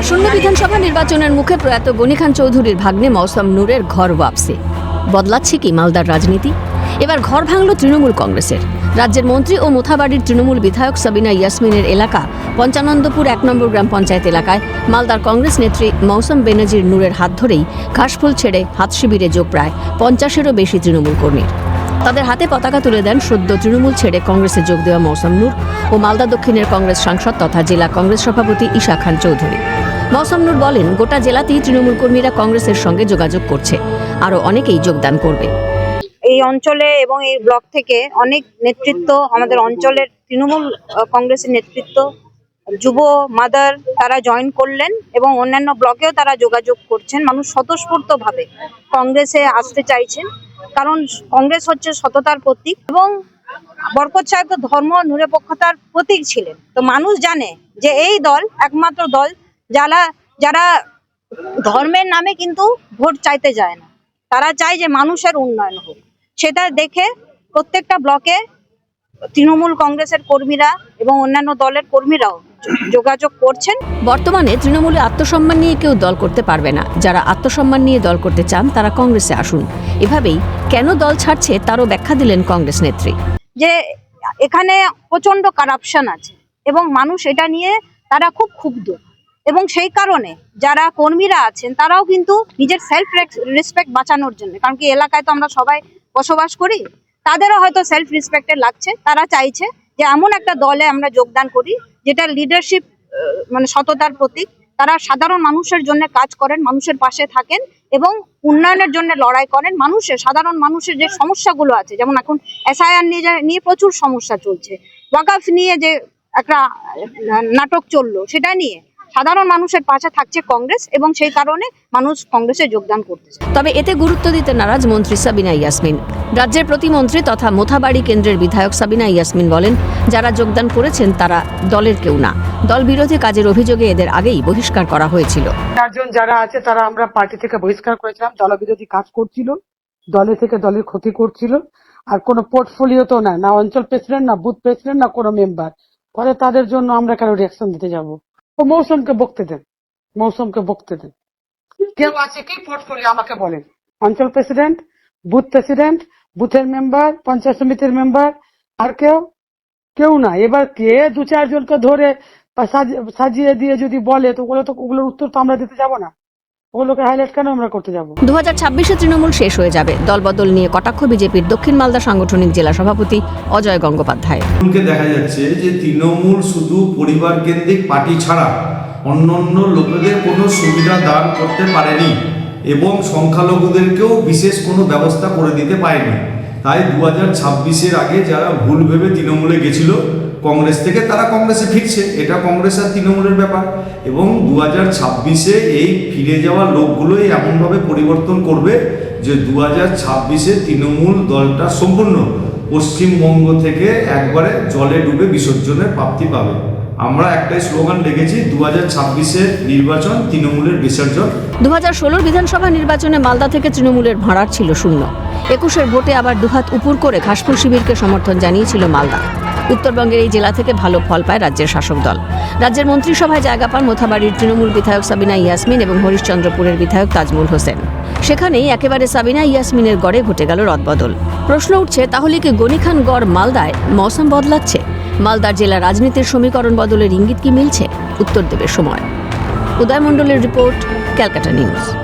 আসন্ন বিধানসভা নির্বাচনের মুখে প্রয়াত গনি খান চৌধুরীর ভাগ্নে মৌসম নূরের ঘর ওয়াপসি। বদলাচ্ছে কি মালদার রাজনীতি? এবার ঘর ভাঙল তৃণমূল কংগ্রেসের। রাজ্যের মন্ত্রী ও মোথাবাড়ির তৃণমূল বিধায়ক সাবিনা ইয়াসমিনের এলাকা, পঞ্চানন্দপুর এক নম্বর গ্রাম পঞ্চায়েত এলাকায় মালদার কংগ্রেস নেত্রী মৌসম বেনাজির নূরের হাত ধরেই ঘাসফুল ছেড়ে হাত শিবিরে যোগ প্রায় পঞ্চাশেরও বেশি তৃণমূল কর্মীর। তাদের হাতে পতাকা তুলে দেন সদ্য তৃণমূল ছেড়ে কংগ্রেসে যোগ দেওয়া মৌসম নূর ও মালদা দক্ষিণের কংগ্রেস সাংসদ তথা জেলা কংগ্রেস সভাপতি ঈশা খান চৌধুরী। মৌসম নূর বলেন, গোটা জেলাতেই তৃণমূল কর্মীরা কংগ্রেসের সঙ্গে যোগাযোগ করছে। আরও অনেকেই যোগদান করবে। এই অঞ্চলে এবং এই ব্লক থেকে অনেক নেতৃত্ব, আমাদের অঞ্চলের তৃণমূল কংগ্রেসের নেতৃত্ব, যুব, মাদার, তারা জয়েন করলেন এবং অন্যান্য ব্লকেও তারা যোগাযোগ করছেন। মানুষ স্বতঃস্ফূর্তভাবে কংগ্রেসে আসতে চাইছেন, কারণ কংগ্রেস হচ্ছে সততার প্রতীক এবং বরকত সাহেব তো ধর্ম নিরপেক্ষতার প্রতীক ছিলেন। তো মানুষ জানে যে এই দল একমাত্র দল যারা যারা ধর্মের নামে কিন্তু ভোট চাইতে যায় না। তারা চায় যে মানুষের উন্নয়ন হোক। সেটা দেখে প্রত্যেকটা ব্লকে তৃণমূল কংগ্রেসের কর্মীরা এবং অন্যান্য দলের কর্মীরাও যোগাযোগ করছেন। বর্তমানে তৃণমূলে আত্মসম্মান নিয়ে কেউ দল করতে পারবে না। যারা আত্মসম্মান নিয়ে দল করতে চান তারা কংগ্রেসে আসুন। এভাবেই কেন দল ছাড়ছে তারও ব্যাখ্যা দিলেন কংগ্রেস নেত্রী। যে এখানে প্রচণ্ড কারাপশন আছে এবং মানুষ এটা নিয়ে তারা খুব ক্ষুব্ধ। এবং সেই কারণে যারা কর্মীরা আছেন, তারাও কিন্তু নিজের সেলফ রেসপেক্ট বাঁচানোর জন্য। কারণ কি, এলাকায় তো আমরা সবাই বসবাস করি, তাদেরও হয়তো সেলফ রেসপেক্টে লাগছে। তারা চাইছে যে এমন একটা দলে আমরা যোগদান করি যেটা লিডারশিপ মানে সততার প্রতীক। তারা সাধারণ মানুষের জন্য কাজ করেন, মানুষের পাশে থাকেন এবং উন্নয়নের জন্য লড়াই করেন। মানুষের সাধারণ মানুষের যে সমস্যাগুলো আছে, যেমন এখন এসআইআর নিয়ে নিয়ে প্রচুর সমস্যা চলছে। ওয়াকাফ নিয়ে যে একটা নাটক চলল, সেটা নিয়ে সাধারণ মানুষের পাশে থাকছে কংগ্রেস এবং সেই কারণে মানুষ কংগ্রেসে যোগদান করতেছে। তবে এতে গুরুত্ব দিতে নারাজ মন্ত্রী সাবিনা ইয়াসমিন। রাজ্যের প্রতিমন্ত্রী তথা মোথাবাড়ি কেন্দ্রের বিধায়ক সাবিনা ইয়াসমিন বলেন যারা যোগদান করেছেন তারা দলের কেউ না। দল বিরোধী কাজের অভিযোগে এদের আগেই বহিষ্কার করা হয়েছিল। চারজন যারা আছে তারা আমরা পার্টি থেকে বহিষ্কার করেছিলাম। দলবিরোধী কাজ করছিল দলে থেকে দলের ক্ষতি করছিল। আর কোনো পোর্টফোলিও তো না না অঞ্চল প্রেসিডেন্ট না বুথ প্রেসিডেন্ট না কোনো মেম্বার ফলে তাদের জন্য আমরা কেন রিয়াকশন দিতে যাব? ও মৌসুমকে বকতে দেন। মৌসুমকে বকতে দেন। কেউ আছে কি পোর্টফোলিও আমাকে বলেন? অঞ্চল প্রেসিডেন্ট বুথ প্রেসিডেন্ট বুথের মেম্বার পঞ্চায়েত সমিতির মেম্বার আর কেউ কেউ না। এবার কে দু চারজনকে ধরে সাজিয়ে দিয়ে যদি বলে তো ওগুলো তো ওগুলোর উত্তর তো আমরা দিতে যাব না। ওগুলোকে হাইলাইট কেন আমরা করতে যাব? দু হাজার ছাব্বিশে তৃণমূল শেষ হয়ে যাবে। দলবদল নিয়ে কটাক্ষ বিজেপির দক্ষিণ মালদা সাংগঠনিক জেলা সভাপতি অজয় গঙ্গোপাধ্যায়। দেখা যাচ্ছে যে তৃণমূল শুধু পরিবার কেন্দ্রিক পার্টি ছাড়া অন্যান্য লোকেদের কোনো সুবিধা দান করতে পারেনি এবং সংখ্যালঘুদেরকেও বিশেষ কোনো ব্যবস্থা করে দিতে পারেনি। তাই দু হাজার ছাব্বিশের আগে যারা ভুল ভেবে তৃণমূলে গেছিল, কংগ্রেস থেকে তারা কংগ্রেসে ফিরছে। এটা কংগ্রেস আর তৃণমূলের ব্যাপার। এবং দু হাজার ছাব্বিশে এই ফিরে যাওয়া লোকগুলোই এমনভাবে পরিবর্তন করবে যে দু হাজার ছাব্বিশে তৃণমূল দলটা সম্পূর্ণ পশ্চিমবঙ্গ থেকে একবারে জলে ডুবে বিসর্জনের প্রাপ্তি পাবে। আমরা একটাই স্লোগান রেখেছি দু হাজার ছাব্বিশের নির্বাচন তৃণমূলের বিসর্জন। দু হাজার ষোলোর বিধানসভা নির্বাচনে মালদা থেকে তৃণমূলের ভাড়ার ছিল শূন্য। একুশের ভোটে আবার দুহাত উপুর করে ঘাসফুল শিবিরকে সমর্থন জানিয়েছিল মালদা। উত্তরবঙ্গের এই জেলা থেকে ভালো ফল পায় রাজ্যের শাসক দল। রাজ্যের মন্ত্রিসভায় জায়গা পান মোথাবাড়ির তৃণমূল বিধায়ক সাবিনা ইয়াসমিন এবং হরিশ্চন্দ্রপুরের বিধায়ক তাজমুল হোসেন। সেখানেই একেবারে সাবিনা ইয়াসমিনের গড়ে ঘটে গেল রদবদল। প্রশ্ন উঠছে, তাহলে কি গনি খান গড় মালদায় মৌসুম বদলাচ্ছে? মালদার জেলা রাজনীতির সমীকরণ বদলের ইঙ্গিত কি মিলছে? উত্তর দেবে সময়। উদয়মণ্ডলের রিপোর্ট, ক্যালকাটা নিউজ।